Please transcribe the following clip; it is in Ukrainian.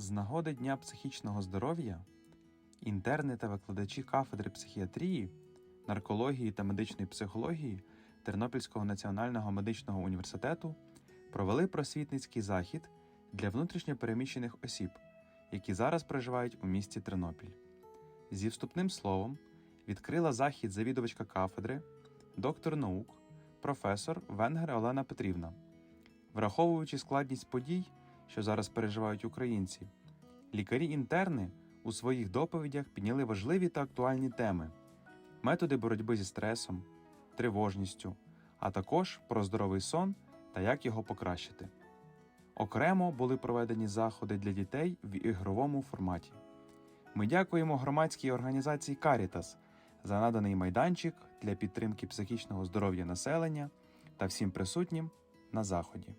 З нагоди Дня психічного здоров'я інтерни та викладачі кафедри психіатрії, наркології та медичної психології Тернопільського національного медичного університету провели просвітницький захід для внутрішньопереміщених осіб, які зараз проживають у місті Тернопіль. Зі вступним словом відкрила захід завідувачка кафедри, доктор наук, професор Венгер Олена Петрівна. Враховуючи складність подій, що зараз переживають українці, лікарі-інтерни у своїх доповідях підняли важливі та актуальні теми: методи боротьби зі стресом, тривожністю, а також про здоровий сон та як його покращити. Окремо були проведені заходи для дітей в ігровому форматі. Ми дякуємо громадській організації Карітас за наданий майданчик для підтримки психічного здоров'я населення та всім присутнім на заході.